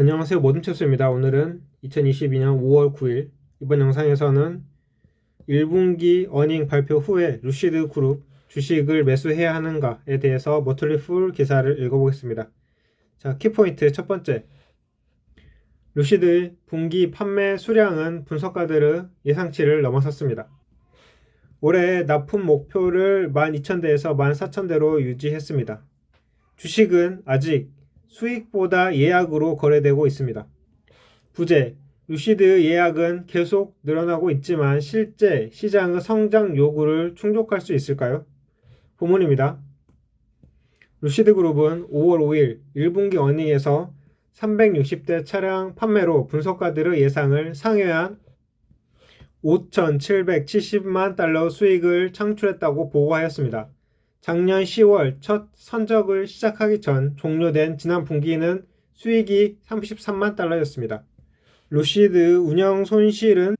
안녕하세요 모든체스입니다. 오늘은 2022년 5월 9일 이번 영상에서는 1분기 어닝 발표 후에 루시드 그룹 주식을 매수해야 하는가에 대해서 모틀리 풀 기사를 읽어보겠습니다. 자 키포인트 첫 번째 루시드 분기 판매 수량은 분석가들의 예상치를 넘어섰습니다. 올해 납품 목표를 12,000대에서 14,000대로 유지했습니다. 주식은 아직 수익보다 예약으로 거래되고 있습니다. 부재, 루시드 예약은 계속 늘어나고 있지만 실제 시장의 성장 요구를 충족할 수 있을까요? 부문입니다. 루시드 그룹은 5월 5일 1분기 어닝에서 360대 차량 판매로 분석가들의 예상을 상회한 5,770만 달러 수익을 창출했다고 보고하였습니다. 작년 10월 첫 선적을 시작하기 전 종료된 지난 분기는 수익이 33만 달러였습니다. 루시드 운영 손실은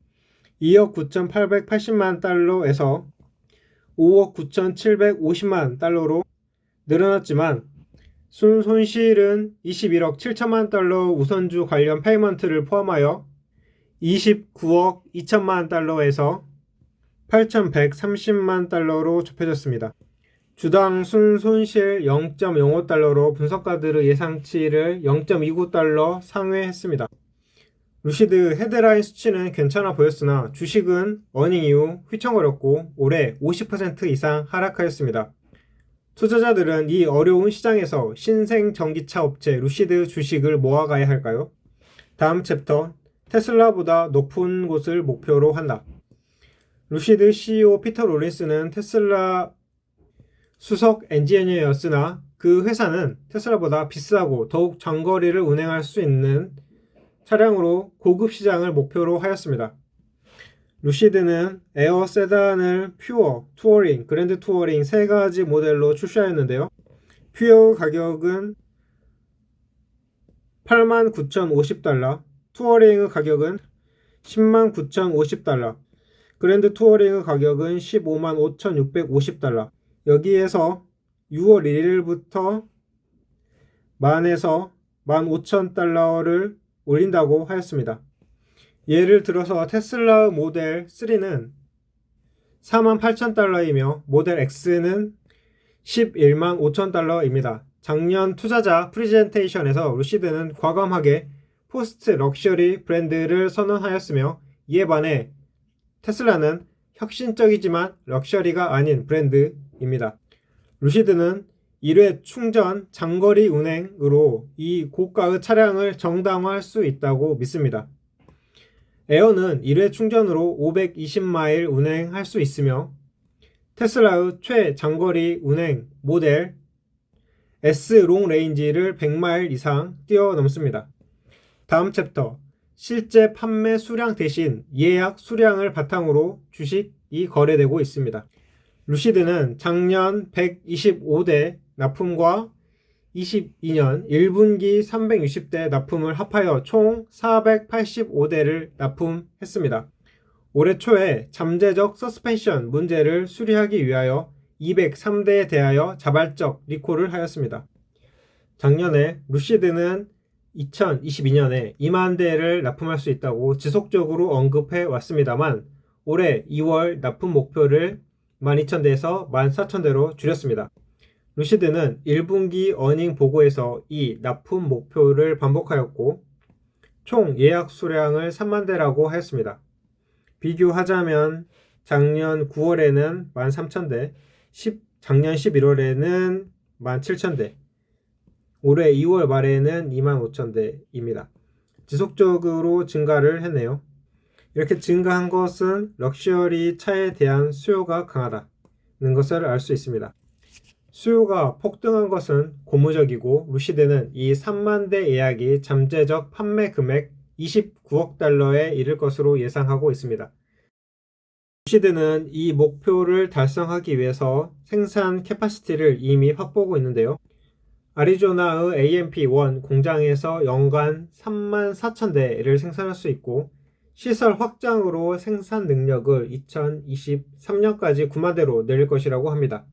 2억 9,880만 달러에서 5억 9,750만 달러로 늘어났지만 순 손실은 21억 7천만 달러 우선주 관련 페이먼트를 포함하여 29억 2천만 달러에서 8,130만 달러로 좁혀졌습니다. 주당 순 손실 0.05달러로 분석가들의 예상치를 0.29달러 상회했습니다. 루시드 헤드라인 수치는 괜찮아 보였으나 주식은 어닝 이후 휘청거렸고 올해 50% 이상 하락하였습니다. 투자자들은 이 어려운 시장에서 신생 전기차 업체 루시드 주식을 모아가야 할까요? 다음 챕터 테슬라보다 높은 곳을 목표로 한다. 루시드 CEO 피터 롤린스는 테슬라 수석 엔지니어였으나 그 회사는 테슬라보다 비싸고 더욱 장거리를 운행할 수 있는 차량으로 고급 시장을 목표로 하였습니다. 루시드는 에어 세단을 퓨어, 투어링, 그랜드 투어링 세 가지 모델로 출시하였는데요. 퓨어 가격은 89,050달러, 투어링의 가격은 109,050달러, 그랜드 투어링의 가격은 155,650달러. 여기에서 6월 1일부터 만에서 15,000달러를 올린다고 하였습니다. 예를 들어서 테슬라 모델 3는 48,000달러이며 모델 X는 11만 5천달러입니다. 작년 투자자 프리젠테이션에서 루시드는 과감하게 포스트 럭셔리 브랜드를 선언하였으며 이에 반해 테슬라는 혁신적이지만 럭셔리가 아닌 브랜드 입니다. 루시드는 1회 충전 장거리 운행으로 이 고가의 차량을 정당화할 수 있다고 믿습니다. 에어는 1회 충전으로 520마일 운행할 수 있으며 테슬라의 최장거리 운행 모델 S 롱 레인지를 100마일 이상 뛰어넘습니다. 다음 챕터 실제 판매 수량 대신 예약 수량을 바탕으로 주식이 거래되고 있습니다. 루시드는 작년 125대 납품과 22년 1분기 360대 납품을 합하여 총 485대를 납품했습니다. 올해 초에 잠재적 서스펜션 문제를 수리하기 위하여 203대에 대하여 자발적 리콜을 하였습니다. 작년에 루시드는 2022년에 2만 대를 납품할 수 있다고 지속적으로 언급해 왔습니다만 올해 2월 납품 목표를 12,000대에서 14,000대로 줄였습니다. 루시드는 1분기 어닝 보고에서 이 납품 목표를 반복하였고 총 예약 수량을 3만 대라고 하였습니다. 비교하자면 작년 9월에는 13,000대, 10, 작년 11월에는 17,000대, 올해 2월 말에는 25,000대입니다. 지속적으로 증가를 했네요. 이렇게 증가한 것은 럭셔리 차에 대한 수요가 강하다는 것을 알 수 있습니다. 수요가 폭등한 것은 고무적이고 루시드는 이 3만 대 예약이 잠재적 판매 금액 29억 달러에 이를 것으로 예상하고 있습니다. 루시드는 이 목표를 달성하기 위해서 생산 캐파시티를 이미 확보하고 있는데요. 아리조나의 AMP1 공장에서 연간 3만 4천 대를 생산할 수 있고 시설 확장으로 생산 능력을 2023년까지 9만 대로 늘릴 것이라고 합니다.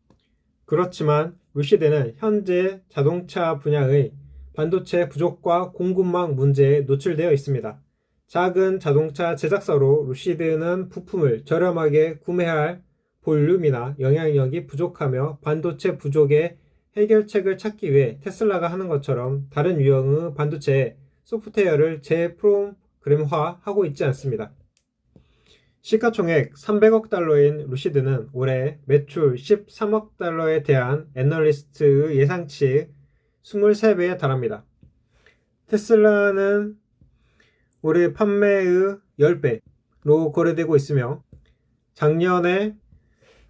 그렇지만 루시드는 현재 자동차 분야의 반도체 부족과 공급망 문제에 노출되어 있습니다. 작은 자동차 제작사로 루시드는 부품을 저렴하게 구매할 볼륨이나 영향력이 부족하며 반도체 부족의 해결책을 찾기 위해 테슬라가 하는 것처럼 다른 유형의 반도체 소프트웨어를 재프로 그램화하고 있지 않습니다. 시가총액 300억 달러인 루시드는 올해 매출 13억 달러에 대한 애널리스트의 예상치 23배에 달합니다. 테슬라는 올해 판매의 10배로 거래되고 있으며 작년에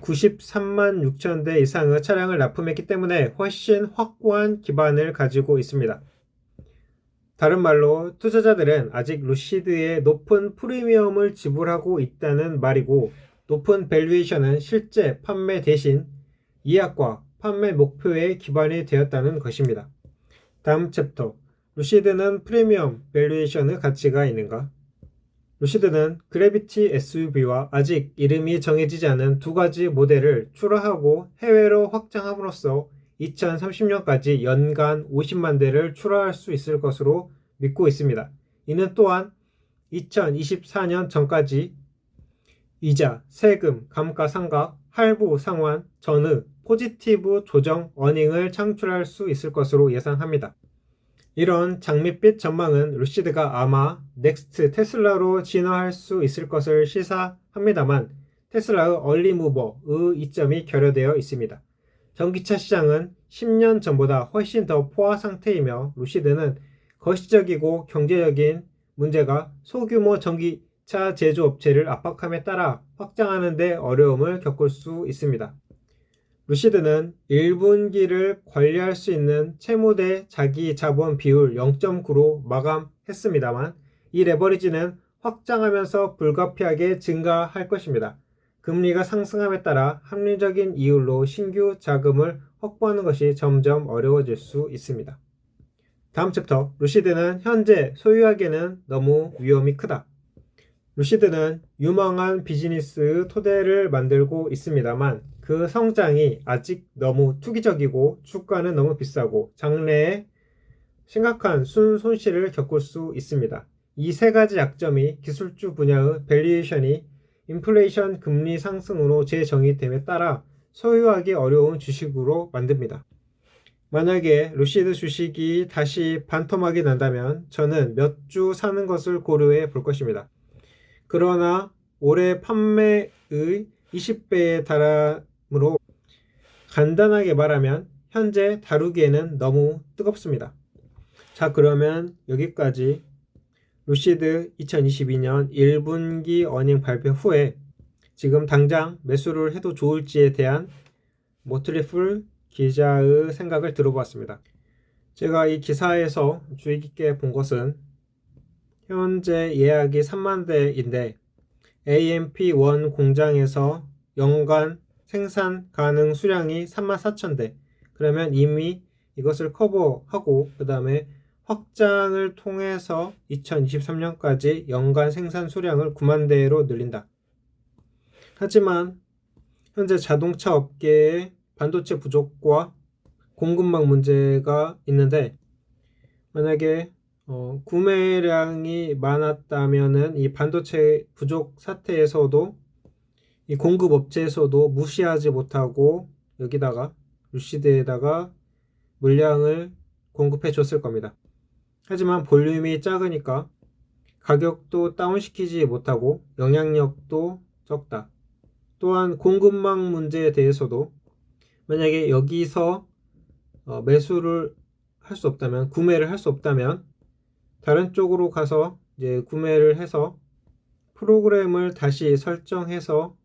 93만 6천 대 이상의 차량을 납품했기 때문에 훨씬 확고한 기반을 가지고 있습니다. 다른 말로 투자자들은 아직 루시드의 높은 프리미엄을 지불하고 있다는 말이고 높은 밸류에이션은 실제 판매 대신 예약과 판매 목표에 기반이 되었다는 것입니다. 다음 챕터 루시드는 프리미엄 밸류에이션의 가치가 있는가? 루시드는 그래비티 SUV와 아직 이름이 정해지지 않은 두 가지 모델을 출하하고 해외로 확장함으로써 2030년까지 연간 50만 대를 출하할 수 있을 것으로 믿고 있습니다. 이는 또한 2024년 전까지 이자, 세금, 감가상각, 할부, 상환, 전의, 포지티브 조정, 어닝을 창출할 수 있을 것으로 예상합니다. 이런 장밋빛 전망은 루시드가 아마 넥스트 테슬라로 진화할 수 있을 것을 시사합니다만 테슬라의 얼리 무버의 이점이 결여되어 있습니다. 전기차 시장은 10년 전보다 훨씬 더 포화 상태이며 루시드는 거시적이고 경제적인 문제가 소규모 전기차 제조업체를 압박함에 따라 확장하는 데 어려움을 겪을 수 있습니다. 루시드는 1분기를 관리할 수 있는 채무 대 자기 자본 비율 0.9로 마감했습니다만 이 레버리지는 확장하면서 불가피하게 증가할 것입니다. 금리가 상승함에 따라 합리적인 이율로 신규 자금을 확보하는 것이 점점 어려워질 수 있습니다. 다음 챕터 루시드는 현재 소유하기에는 너무 위험이 크다. 루시드는 유망한 비즈니스 토대를 만들고 있습니다만 그 성장이 아직 너무 투기적이고 주가는 너무 비싸고 장래에 심각한 순 손실을 겪을 수 있습니다. 이 세 가지 약점이 기술주 분야의 밸류에이션이 인플레이션 금리 상승으로 재정의됨에 따라 소유하기 어려운 주식으로 만듭니다. 만약에 루시드 주식이 다시 반토막이 난다면 저는 몇 주 사는 것을 고려해 볼 것입니다. 그러나 올해 판매의 20배에 달함으로 간단하게 말하면 현재 다루기에는 너무 뜨겁습니다. 자, 그러면 여기까지 루시드 2022년 1분기 어닝 발표 후에 지금 당장 매수를 해도 좋을지에 대한 모트리플 기자의 생각을 들어보았습니다. 제가 이 기사에서 주의 깊게 본 것은 현재 예약이 3만 대인데 AMP1 공장에서 연간 생산 가능 수량이 3만 4천 대. 그러면 이미 이것을 커버하고 그 다음에 확장을 통해서 2023년까지 연간 생산 수량을 9만 대로 늘린다. 하지만 현재 자동차 업계의 반도체 부족과 공급망 문제가 있는데 만약에 어, 구매량이 많았다면은 이 반도체 부족 사태에서도 이 공급 업체에서도 무시하지 못하고 여기다가 루시드에다가 물량을 공급해 줬을 겁니다. 하지만 볼륨이 작으니까 가격도 다운시키지 못하고 영향력도 적다. 또한 공급망 문제에 대해서도 만약에 여기서 어, 매수를 할 수 없다면 구매를 할 수 없다면 다른 쪽으로 가서 이제 구매를 해서 프로그램을 다시 설정해서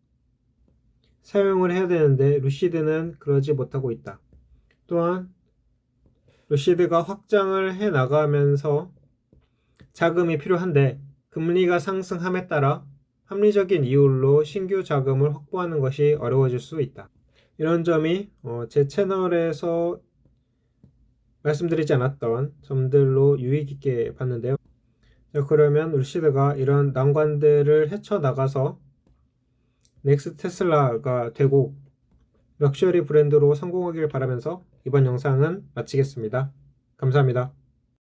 사용을 해야 되는데 루시드는 그러지 못하고 있다. 또한 루시드가 확장을 해 나가면서 자금이 필요한데 금리가 상승함에 따라 합리적인 이율로 신규 자금을 확보하는 것이 어려워질 수 있다. 이런 점이 어, 제 채널에서 말씀드리지 않았던 점들로 유익 있게 봤는데요. 자, 그러면 루시드가 이런 난관들을 헤쳐나가서 넥스 테슬라가 되고 럭셔리 브랜드로 성공하길 바라면서 이번 영상은 마치겠습니다. 감사합니다.